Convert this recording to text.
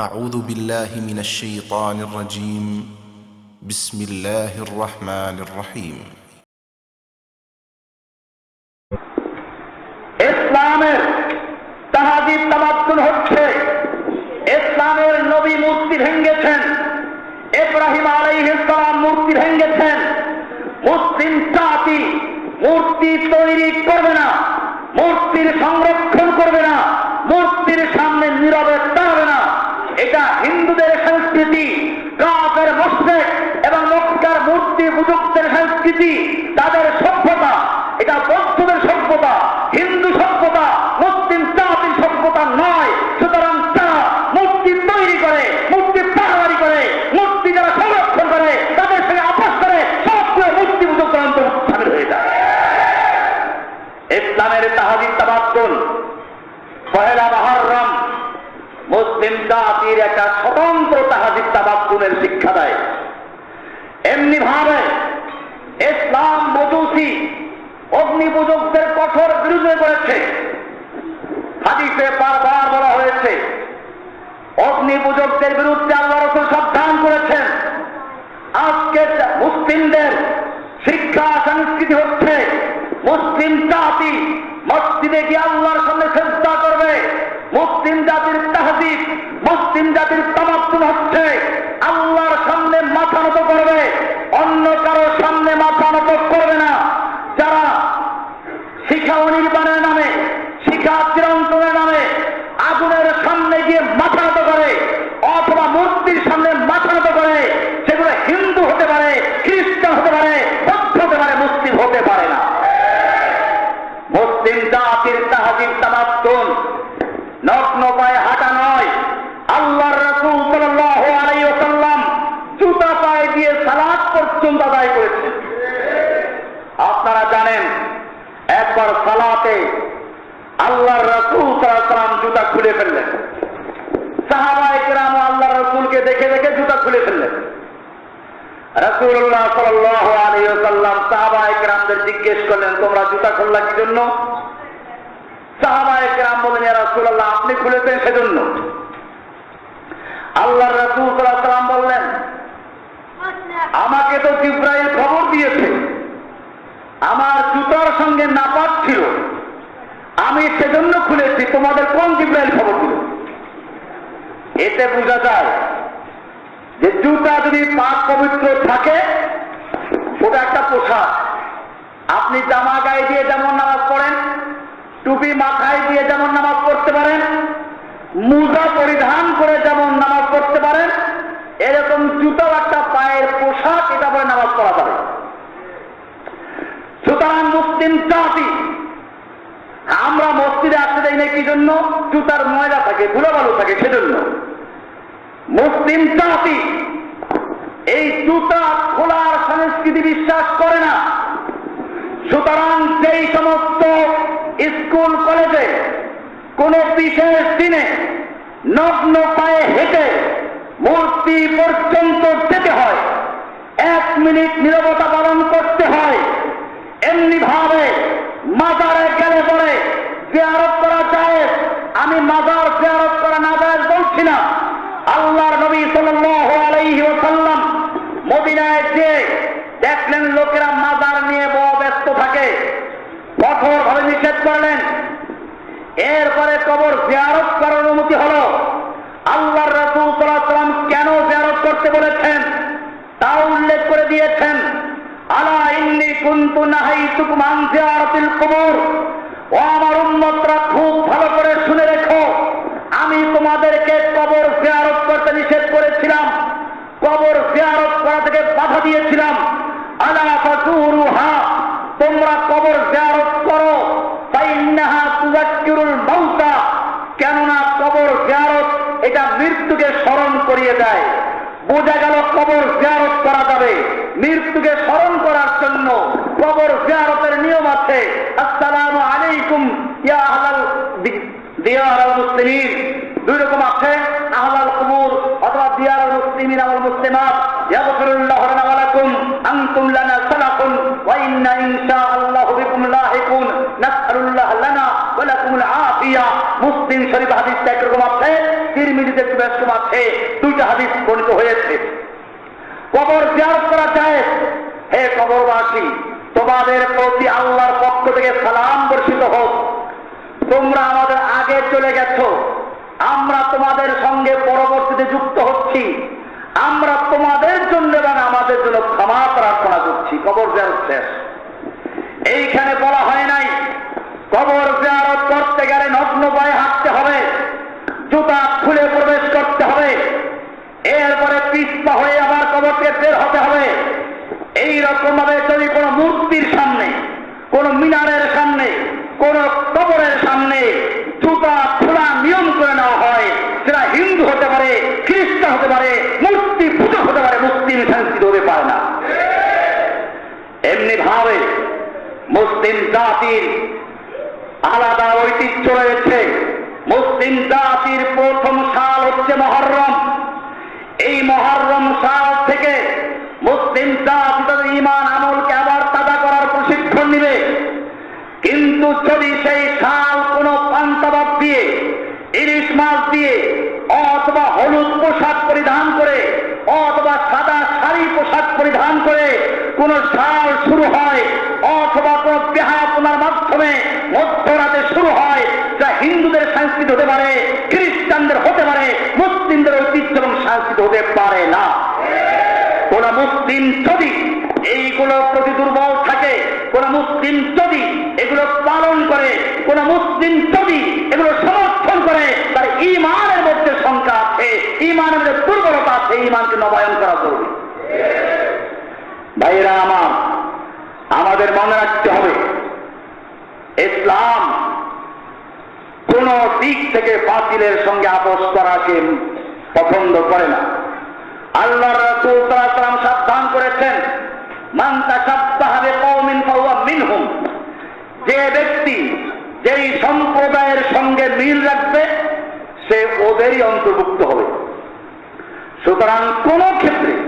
أعوذ بالله من الشيطان الرجيم بسم الله الرحمن الرحيم ইসলামের তাহাজিব তামাদ্দুন হচ্ছে ইসলামের নবী মূর্তি ভেঙ্গেছেন ইব্রাহিম আলাইহিসসালাম মূর্তি ভেঙ্গেছেন মুসলিম জাতি মূর্তি তৈরি করবে না সংস্কৃতি কাপের মসজিদ এবং মক্কার মূর্তি বুজুর্গদের সংস্কৃতি, তাদের সভ্যতা। এটা বৌদ্ধদের সভ্যতা, হিন্দু সভ্যতা, মুসলিম জাতির সভ্যতা নয়। সুতরাং তারা মূর্তি তৈরি করে, মূর্তি পাহাড়ি করে, মূর্তি যারা সংরক্ষণ করে, তাদের সঙ্গে আপোষ করে সবগুলো মূর্তি পুজো অন্তর্ভুক্ত সামিল হয়ে যায়। ইসলামের তাহাদিদ তাবাদ্দুল পহেলা মহরম জাতির একটা স্বতন্ত্র তাহাদিদ তাবাদ্দুলের শিক্ষা দেয়। এমনি ভাবে ইসলাম মজুসি অগ্নি পূজকদের কঠোর বিরুদ্ধে করেছে। হাদিসে বারবার বলা হয়েছে অগ্নি পূজকদের বিরুদ্ধে আল্লাহ রসুল সাবধান করেছেন। আজকে মুসলিমদের শিক্ষা সংস্কৃতি হচ্ছে, মুসলিম জাতি মসজিদে গিয়ে আল্লাহর সামনে চেষ্টা করবে, মুসলিম জাতির তামাত্তুন হচ্ছে আল্লাহর সামনে মাথা নত করবে অন্য কারও সামনে মাথা নত করবে না যারা শিখা অনির্বাণের নামে শিখা চিরন্তনের নামে আগুনের সামনে গিয়ে মাথা নত করে অথবা মূর্তির সামনে মাথা নত করে সেগুলো হিন্দু হতে পারে খ্রিস্টান হতে পারে বৌদ্ধ হতে পারে মুসলিম হতে পারে না মুসলিম জাতির তাহাজির তামাত্তুন নগ্ন পায়ে হাঁটা নয় আল্লাহর রসুল সাল্লাল্লাহু আলাইহি ওয়াসাল্লাম জুতা পায়ে দিয়ে সালাত পর্যন্ত আদায় করেছেন আপনারা জানেন, একবার সালাতে আল্লাহর রসুল সাল্লাম জুতা খুলে ফেললেন। সাহাবায়ে কেরাম আল্লাহ রসুলকে দেখে দেখে জুতা খুলে ফেললেন। রসুল্লাহ সাল্লাহ আলী সাল্লাম সাহাবায়ে কেরামদের জিজ্ঞেস করলেন, তোমরা জুতা খুললা কি জন্য সাহাবায়ে কেরাম বলেন রাসূলুল্লাহ, আপনি খুলেছেন সেজন্য। আল্লাহর রাসূল আলাইহি সাল্লাম বললেন আমাকে তো জিব্রাইল খবর দিয়েছে আমার জুতার সঙ্গে নাপাক ছিল। আমি সেজন্য খুলেছি, তোমাদের কোন জিব্রাইল খবর দিল? এতে বোঝা যায় যে জুতা যদি পাক পবিত্র থাকে ওটা একটা পোশাক। আপনি জামা গায়ে দিয়ে যেমন নামাজ পড়েন, টুপি মাথায় দিয়ে যেমন নামাজ পড়তে পারেন, মুজা পরিধান করে যেমন নামাজ পড়তে পারেন এরকম জুতাও একটা পায়ের পোশাক এটা পরে নামাজ পড়া যাবে সুতরাং মুসলিম জাতি আমরা মসজিদে আসতে যাই না কি জন্য? জুতার ময়লা থাকে, ধুলাবালু থাকে, সেজন্য। মুসলিম জাতি এই জুতা খোলার সংস্কৃতি বিশ্বাস করে না। সুতরাং যেই সমস্ত স্কুল, কলেজে, কোন বিশেষ দিনে নগ্ন পায়ে হেঁটে মূর্তি পর্যন্ত যেতে হয়, এক মিনিট নিরবতা পালন করতে হয়। এমনি ভাবে মাজারে গেলে পরে জিয়ারত করা যায় আমি মাজার জিয়ারত করা না যায় বলছি না। আল্লাহর নবী সাল্লাল্লাহু আলাইহি মদিনায় যে দেখলেন লোকেরা মাজার নিয়ে বড় ব্যস্ত থাকে। কঠোর ভাবে নিষেধ করলেন। এরপরে কবর জিয়ারত করার অনুমতি হলো আল্লাহর রাসূল সাল্লাল্লাহু আলাইহি ওয়াসাল্লাম কেন জিয়ারত করতে বলেছেন তা উল্লেখ করে দিয়েছেন আলা ইন্নি কুনতু জিয়ারত জিয়ারত জিয়ারত কেননা কবর জিয়ারত এটা মৃত্যুকে স্মরণ করিয়ে দেয়। বোঝা গেল কবর জিয়ারত করা যাবে। মৃত্যুকে স্মরণ করার জন্য কবর জিয়ারতের নিয়ম আছে আসসালামু আলাইকুম, ইয়া দিয়ার আল দুই রকম আছে, আহলাল কুবুর অথবা দিয়ার আল মুসলিমিন মুসলিমাত। ইয়াগফিরুল্লাহু লানা ওয়া আনতুম লানা সালাকুন, ওয়া ইন্না ইনশাআল্লাহু বিকুম লাহিকুন, নাসআলুল্লাহ লানা ওয়া লাকুমুল আফিয়া। মুসলিম শরীফ হাদিসটা একরকম আছে, তিরমিজিতে একটু ব্যস্ত আছে, দুইটা হাদিস বর্ণিত হয়েছে। কবর জিয়ারত করা যায় হে কবরবাসী তোমাদের প্রতি আল্লাহর পক্ষ থেকে সালাম বর্ষিত হোক তোমরা আমাদের আগে চলে গেছো আমরা তোমাদের সঙ্গে পরবর্তীতে যুক্ত হচ্ছি। আমরা তোমাদের জন্য এবং আমাদের জন্য ক্ষমা প্রার্থনা করছি। কবর জিয়ারত শেষ। এইখানে বলা হয় নাই, কবর জিয়ারত করতে গেলে নগ্ন পায়ে হাঁটতে হবে, জুতা খুলে প্রবেশ করতে হবে, এরপরে পিস্পা হয়ে আবার কবরকে বের হতে হবে। এই রকম ভাবে যদি কোনো মূর্তির সামনে, কোন মিনারের সামনে, কোন কবরের সামনে জুতা খোলা নিয়ম করে নেওয়া হয় সেটা হিন্দু হতে পারে খ্রিস্টান হতে পারে মূর্তি পুজো হতে পারে মুসলিম সংস্কৃতি হতে পারে না এমনি ভাবে মুসলিম জাতির আলাদা ঐতিহ্য রয়েছে। মুসলিম জাতির প্রথম সাল হচ্ছে মহরম। এই মহরম সাল থেকে মুসলিম জাতি তাদের ইমান আমলকে আবার তাজা করার প্রশিক্ষণ নিবে। কিন্তু যদি সেই শাল কোন পান্তাবাদ দিয়ে, ইলিশ মাছ দিয়ে, অথবা হলুদ পোশাক পরিধান করে, অথবা সাদা শাড়ি পোশাক পরিধান করে কোন শাল শুরু হয় মধ্যরাতে শুরু হয় যা হিন্দুদের সংস্কৃতি হতে পারে, খ্রিস্টানদের হতে পারে, মুসলিমদের ঐতিহ্য এবং সংস্কৃতি হতে পারে না। কোন মুসলিম যদি এইগুলো প্রতি দুর্বল থাকে, কোন মুসলিম যদি এগুলো পালন করে, কোন মুসলিম যদি এগুলো সমর্থন করে, তার ইমানের মধ্যে শঙ্কা আছে ইমানের মধ্যে দুর্বলতা আছে ইমানকে নবায়ন করা জরুরি। ভাইরা আমার, আমাদের মনে রাখতে হবে ইসলাম কোন দিক থেকে বাতিলের সঙ্গে আপোষ করাকে পছন্দ করে না। আল্লাহ রসুল সাল্লাম সাবধান করেছেন, মান মিনহুম। যে ব্যক্তি যেই সম্প্রদায়ের সঙ্গে মিল রাখবে, সে ওদেরই অন্তর্ভুক্ত হবে। সুতরাং কোন ক্ষেত্রে